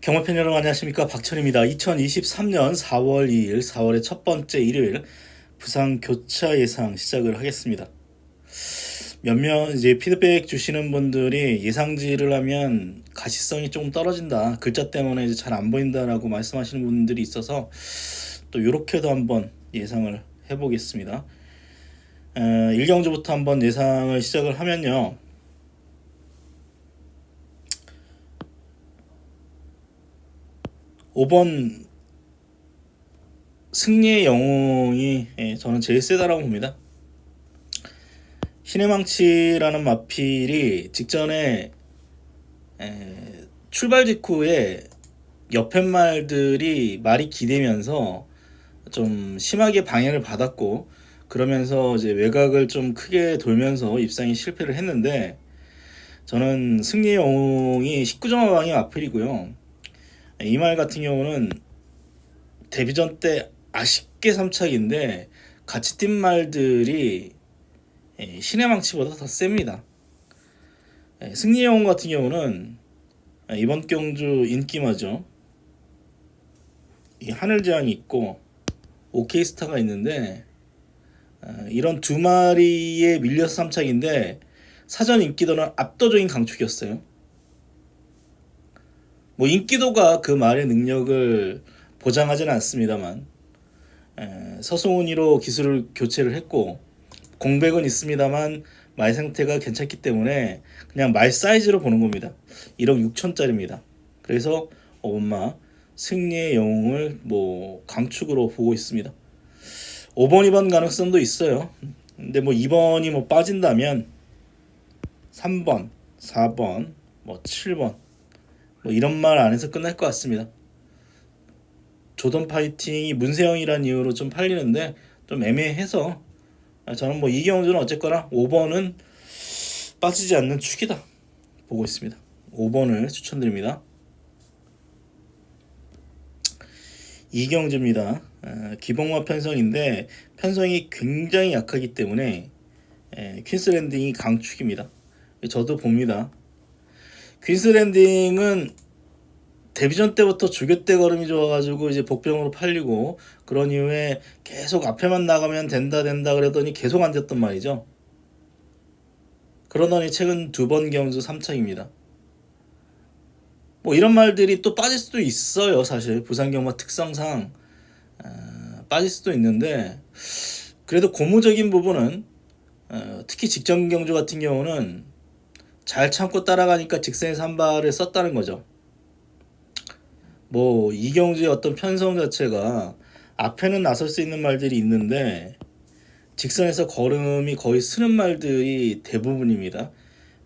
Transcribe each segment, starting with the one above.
경마팬 여러분 안녕하십니까 박철입니다. 2023년 4월 2일 4월의 첫 번째 일요일 부상 교차 예상 시작을 하겠습니다. 몇몇 이제 피드백 주시는 분들이 예상지를 하면 가시성이 조금 떨어진다. 글자 때문에 이제 잘 안 보인다라고 말씀하시는 분들이 있어서 또 이렇게도 한번 예상을 해보겠습니다. 어, 1경주부터 한번 예상을 시작을 하면요. 5번 승리의 영웅이 예, 저는 제일 세다라고 봅니다. 신의 망치라는 마필이 직전에 에, 출발 직후에 옆에 말들이 말이 기대면서 좀 심하게 방해를 받았고 그러면서 이제 외곽을 좀 크게 돌면서 입상이 실패를 했는데 저는 승리의 영웅이 19점화방이 마필이고요. 이 말 같은 경우는 데뷔전 때 아쉽게 3착인데 같이 뛴 말들이 예, 신의 망치보다 더 셉니다. 예, 승리의 영웅 같은 경우는 이번 경주 인기마죠. 이 하늘 재앙이 있고 오케이 스타가 있는데 어, 이런 두 마리에 밀려서 3착인데 사전 인기도는 압도적인 강축이었어요. 뭐 인기도가 그 말의 능력을 보장하지는 않습니다만 에, 서승훈이로 기술을 교체를 했고 공백은 있습니다만 말 상태가 괜찮기 때문에 그냥 말 사이즈로 보는 겁니다. 1억 6천짜리입니다. 그래서 엄마 승리의 영웅을 뭐 강축으로 보고 있습니다. 5번, 2번 가능성도 있어요. 근데 뭐 2번이 뭐 빠진다면 3번, 4번, 뭐 7번 뭐 이런 말 안에서 끝날 것 같습니다. 조던 파이팅이 문세영이라는 이유로 좀 팔리는데 좀 애매해서 저는 뭐 이경주는 어쨌거나 5번은 빠지지 않는 축이다 보고 있습니다. 5번을 추천드립니다. 이경주입니다. 기봉마 편성인데 편성이 굉장히 약하기 때문에 퀸스랜딩이 강축입니다. 저도 봅니다. 퀸스랜딩은 데뷔전 때부터 주교대 걸음이 좋아가지고 이제 복병으로 팔리고 그런 이후에 계속 앞에만 나가면 된다 된다 그러더니 계속 안 됐단 말이죠. 그러더니 최근 두 번 경주 3착입니다. 뭐 이런 말들이 또 빠질 수도 있어요 사실 부산 경마 특성상 어, 빠질 수도 있는데 그래도 고무적인 부분은 어, 특히 직전 경주 같은 경우는 잘 참고 따라가니까 직선에서 한 발을 썼다는 거죠. 뭐 이경주의 어떤 편성 자체가 앞에는 나설 수 있는 말들이 있는데 직선에서 걸음이 거의 쓰는 말들이 대부분입니다.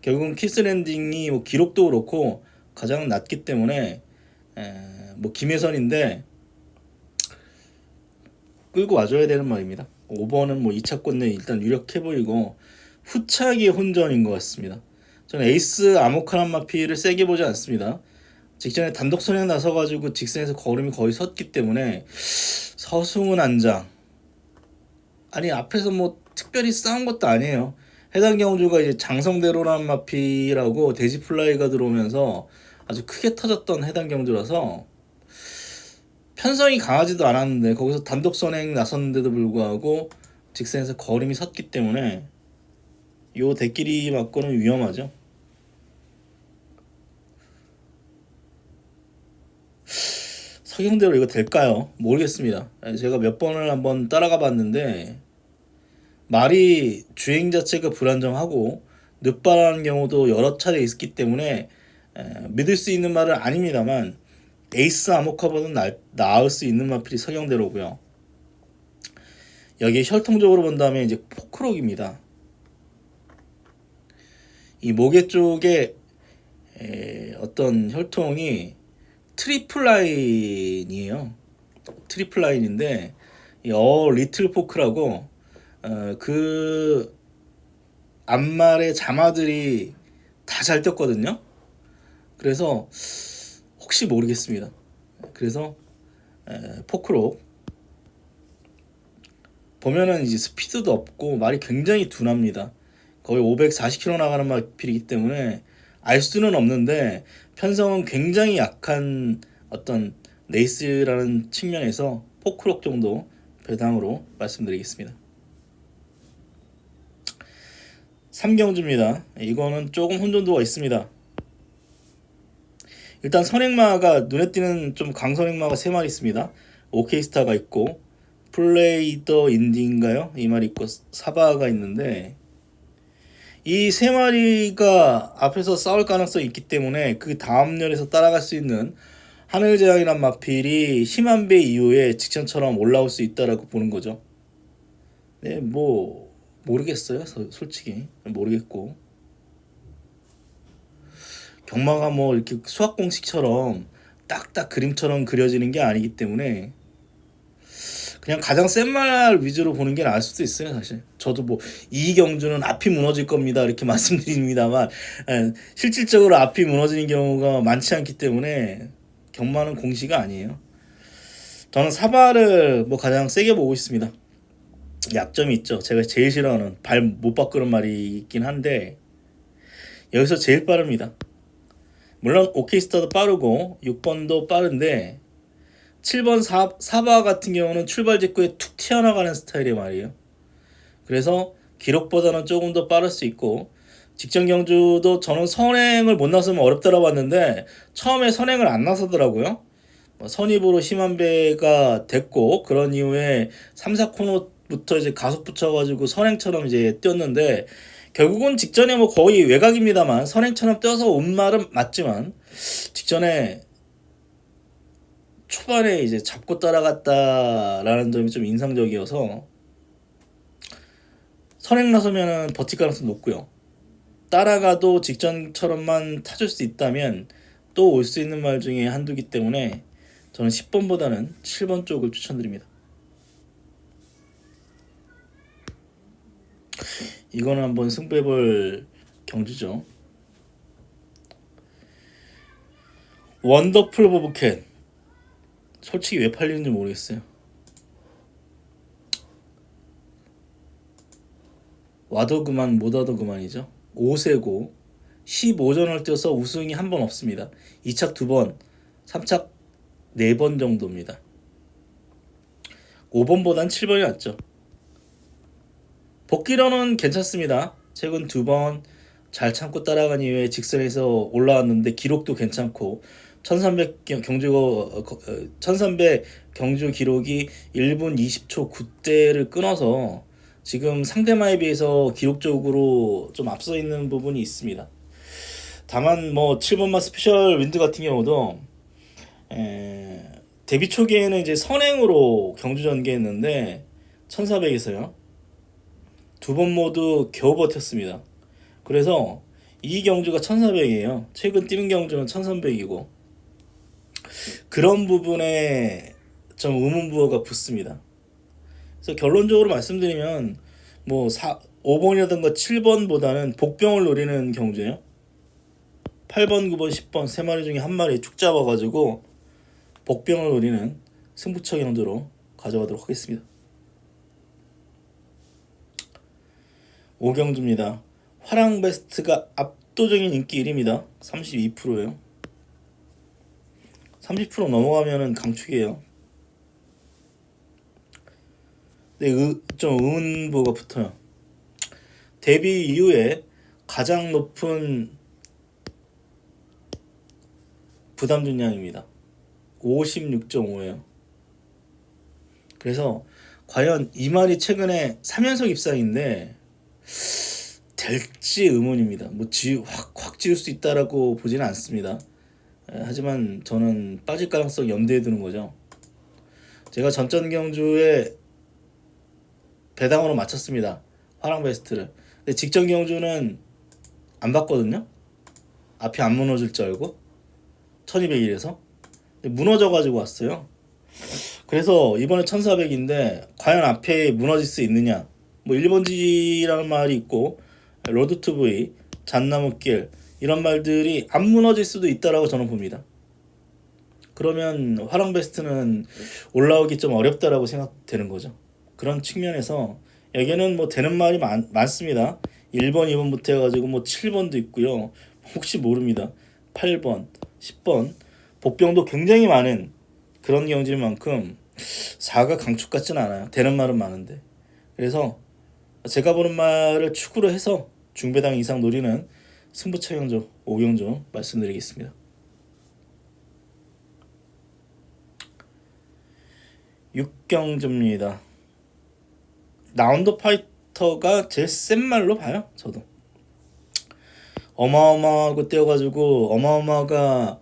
결국은 키스랜딩이 뭐 기록도 그렇고 가장 낮기 때문에 에, 뭐 김혜선인데 끌고 와줘야 되는 말입니다. 5번은 뭐 2차권에 일단 유력해 보이고 후차기 혼전인 것 같습니다. 저는 에이스 아모카란 마피를 세게 보지 않습니다. 직전에 단독 선행 나서가지고 직선에서 걸음이 거의 섰기 때문에 서승훈 안장 아니 앞에서 뭐 특별히 싸운 것도 아니에요. 해당 경주가 이제 장성대로란 마피라고 돼지 플라이가 들어오면서 아주 크게 터졌던 해당 경주라서 편성이 강하지도 않았는데 거기서 단독 선행 나섰는데도 불구하고 직선에서 걸음이 섰기 때문에 요 대끼리 맞고는 위험하죠. 서경대로 이거 될까요? 모르겠습니다. 제가 몇 번을 한번 따라가 봤는데 말이 주행 자체가 불안정하고 늦발하는 경우도 여러 차례 있기 때문에 믿을 수 있는 말은 아닙니다만 에이스 아모카보다 나을 수 있는 마필이 서경대로고요. 여기에 혈통적으로 본다면 이제 포크록입니다. 이 모계 쪽에 어떤 혈통이 트리플 라인이에요. 트리플 라인인데 어 리틀 포크라고 어, 그 앞말의 자마들이 다잘 떴거든요. 그래서 혹시 모르겠습니다. 그래서 에, 포크로 보면은 이제 스피드도 없고 말이 굉장히 둔합니다. 거의 540km 나가는 마필이기 때문에 알 수는 없는데 편성은 굉장히 약한 어떤 레이스라는 측면에서 포크록 정도 배당으로 말씀드리겠습니다. 3경주입니다. 이거는 조금 혼돈도가 있습니다. 일단 선행마가 눈에 띄는 좀 강선행마가 세 마리 있습니다. 오케이스타가 있고 플레이 더 인디인가요? 이 말이 있고 사바가 있는데 이 세 마리가 앞에서 싸울 가능성이 있기 때문에 그 다음 열에서 따라갈 수 있는 하늘재앙이란 마필이 힘한 배 이후에 직전처럼 올라올 수 있다라고 보는 거죠. 네, 뭐 모르겠어요. 서- 솔직히 모르겠고 경마가 뭐 이렇게 수학 공식처럼 딱딱 그림처럼 그려지는 게 아니기 때문에 그냥 가장 센 말 위주로 보는 게 나을 수도 있어요 사실. 저도 뭐 이 경주는 앞이 무너질 겁니다 이렇게 말씀드립니다만 예, 실질적으로 앞이 무너지는 경우가 많지 않기 때문에 경마는 공시가 아니에요. 저는 사발을 뭐 가장 세게 보고 있습니다. 약점이 있죠. 제가 제일 싫어하는 발 못 바꾸는 말이 있긴 한데 여기서 제일 빠릅니다. 물론 오케이스타도 빠르고 6번도 빠른데 7번 사, 사바 같은 경우는 출발 직후에 툭 튀어나가는 스타일의 말이에요. 그래서 기록보다는 조금 더 빠를 수 있고 직전 경주도 저는 선행을 못 나서면 어렵다라고 봤는데 처음에 선행을 안 나서더라고요. 뭐 선입으로 심한 배가 됐고 그런 이후에 3, 4코너부터 이제 가속 붙여가지고 선행처럼 이제 뛰었는데 결국은 직전에 뭐 거의 외곽입니다만 선행처럼 뛰어서 온 말은 맞지만 직전에 초반에 이제 잡고 따라갔다라는 점이 좀 인상적이어서 선행 나서면은 버틸 가능성 높고요. 따라가도 직전처럼만 타줄 수 있다면 또 올 수 있는 말 중에 한두기 때문에 저는 10번보다는 7번 쪽을 추천드립니다. 이거는 한번 승부해볼 경주죠. 원더풀 버브캔 솔직히 왜 팔리는지 모르겠어요. 와도 그만 못 와도 그만이죠. 5세고 15전을 뛰어서 우승이 한 번 없습니다. 2착 2번, 3착 4번 정도입니다. 5번보단 7번이 낫죠. 복귀로는 괜찮습니다. 최근 두 번 잘 참고 따라간 이후에 직선에서 올라왔는데 기록도 괜찮고 1300 경- 경주 어, 거- 어, 1300 경주 기록이 1분 20초 9대를 끊어서 지금 상대마에 비해서 기록적으로 좀 앞서 있는 부분이 있습니다. 다만 뭐 7번마 스페셜 윈드 같은 경우도 에, 데뷔 초기에는 이제 선행으로 경주 전개했는데 1400에서요. 두 번 모두 겨우 버텼습니다. 그래서 이 경주가 1400이에요. 최근 뛰는 경주는 1300이고 그런 부분에 좀 의문부호가 붙습니다. 그래서 결론적으로 말씀드리면 뭐 4, 5번이라든가 7번보다는 복병을 노리는 경주예요. 8번, 9번, 10번 세 마리 중에 한 마리 쭉 잡아가지고 복병을 노리는 승부처 경주로 가져가도록 하겠습니다. 5경주입니다. 화랑 베스트가 압도적인 인기 1위입니다. 32%예요. 30% 넘어가면은 강축이에요. 네, 의, 좀 의문부가 붙어요. 데뷔 이후에 가장 높은 부담 중량입니다. 56.5예요. 그래서 과연 이 말이 최근에 3연속 입상인데 될지 의문입니다. 뭐 지, 확, 확 지을 수 있다라고 보지는 않습니다. 에, 하지만 저는 빠질 가능성 염두에 두는 거죠. 제가 전전 경주에 배당으로 맞췄습니다. 화랑 베스트를. 근데 직전 경주는 안 봤거든요. 앞이 안 무너질 줄 알고 1201에서 무너져 가지고 왔어요. 그래서 이번에 1400인데 과연 앞에 무너질 수 있느냐? 뭐 1번지라는 말이 있고 로드 투 V, 잣나무길 이런 말들이 안 무너질 수도 있다라고 저는 봅니다. 그러면 화랑 베스트는 올라오기 좀 어렵다라고 생각되는 거죠. 그런 측면에서 여기는 뭐 되는 말이 많, 많습니다. 1번, 2번부터 해가지고 뭐 7번도 있고요. 혹시 모릅니다. 8번, 10번 복병도 굉장히 많은 그런 경주인 만큼 4가 강축 같진 않아요. 되는 말은 많은데. 그래서 제가 보는 말을 축으로 해서 중배당 이상 노리는 승부처 경조, 5경조 말씀드리겠습니다. 육경조입니다 라운드 파이터가 제일 센 말로 봐요. 저도. 어마어마하고 뛰어가지고 어마어마가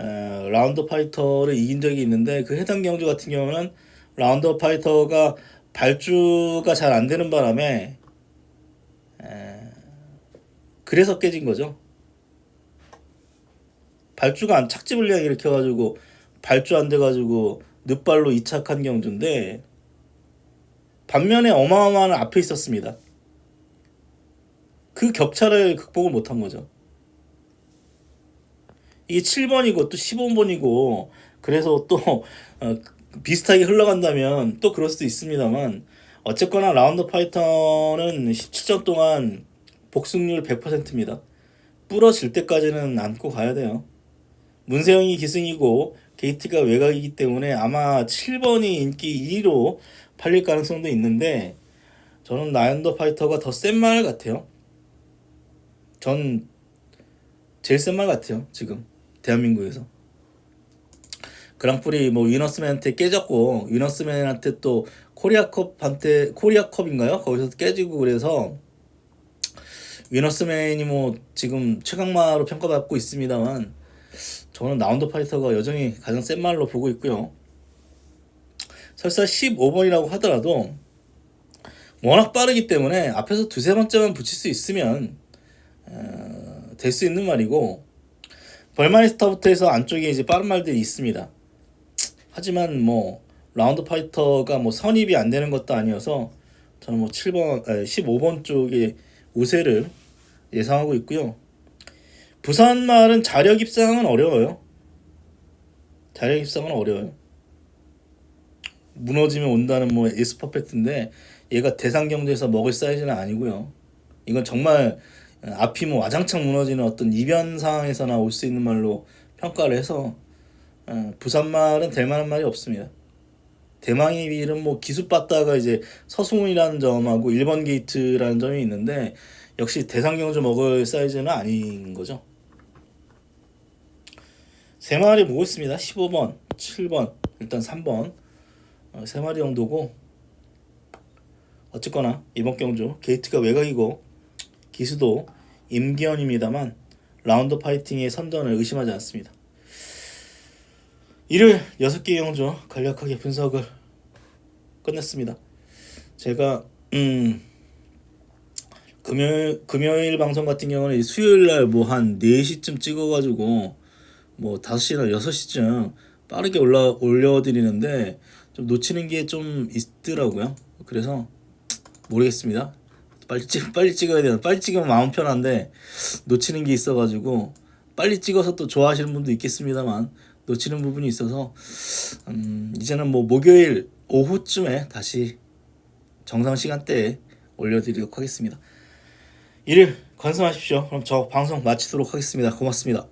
에, 라운드 파이터를 이긴 적이 있는데 그 해당 경주 같은 경우는 라운드 파이터가 발주가 잘 안 되는 바람에 에, 그래서 깨진 거죠. 발주가 안 착지 불량 일으켜가지고 발주 안 돼가지고 늑발로 이착한 경주인데 반면에 어마어마한 앞에 있었습니다. 그 격차를 극복을 못한 거죠. 이게 7번이고 또 15번이고 그래서 또 어, 비슷하게 흘러간다면 또 그럴 수도 있습니다만 어쨌거나 라운드 파이터는 17전 동안 복승률 100%입니다. 부러질 때까지는 안고 가야 돼요. 문세영이 기승이고 게이트가 외곽이기 때문에 아마 7번이 인기 2위로 팔릴 가능성도 있는데 저는 라운드 파이터가 더 센 말 같아요. 전 제일 센 말 같아요 지금 대한민국에서 그랑프리 뭐 위너스맨한테 깨졌고 위너스맨한테 또 코리아컵한테 코리아컵인가요 거기서 깨지고 그래서 위너스맨이 뭐 지금 최강마로 평가받고 있습니다만 저는 라운드 파이터가 여전히 가장 센 말로 보고 있고요 설사 15번이라고 하더라도 워낙 빠르기 때문에 앞에서 두세 번째만 붙일 수 있으면 어, 될수 있는 말이고 벌마니스타부터 해서 안쪽에 이제 빠른 말들이 있습니다. 하지만 뭐 라운드 파이터가 뭐 선입이 안 되는 것도 아니어서 저는 뭐 7번, 아니, 15번 쪽에 우세를 예상하고 있고요. 부산 말은 자력 입상은 어려워요. 자력 입상은 어려워요. 무너지면 온다는 뭐 에스 퍼펙트인데 얘가 대상 경주에서 먹을 사이즈는 아니고요. 이건 정말 앞이 뭐 와장창 무너지는 어떤 이변 상황에서나 올 수 있는 말로 평가를 해서 어, 부산 말은 될 만한 말이 없습니다. 대망의 빌은 뭐 기습받다가 이제 서승훈이라는 점하고 1번 게이트라는 점이 있는데 역시 대상 경주 먹을 사이즈는 아닌 거죠. 세 마리 보고 있습니다. 15번, 7번, 일단 3번 어, 세 마리 정도고 어쨌거나 이번 경주 게이트가 외곽이고 기수도 임기현입니다만 라운드 파이팅의 선전을 의심하지 않습니다. 일요일 6개 경주 간략하게 분석을 끝냈습니다. 제가 음 금요일 금요일 방송 같은 경우는 수요일 날 뭐 한 4시쯤 찍어 가지고 뭐 5시나 6시쯤 빠르게 올라 올려 드리는데 좀 놓치는 게 좀 있더라고요. 그래서 모르겠습니다. 빨리 찍 빨리 찍어야 되나 빨리 찍으면 마음 편한데 놓치는 게 있어 가지고 빨리 찍어서 또 좋아하시는 분도 있겠습니다만 놓치는 부분이 있어서 음, 이제는 뭐 목요일 오후쯤에 다시 정상 시간대에 올려드리도록 하겠습니다. 일일 건승하십시오. 그럼 저 방송 마치도록 하겠습니다. 고맙습니다.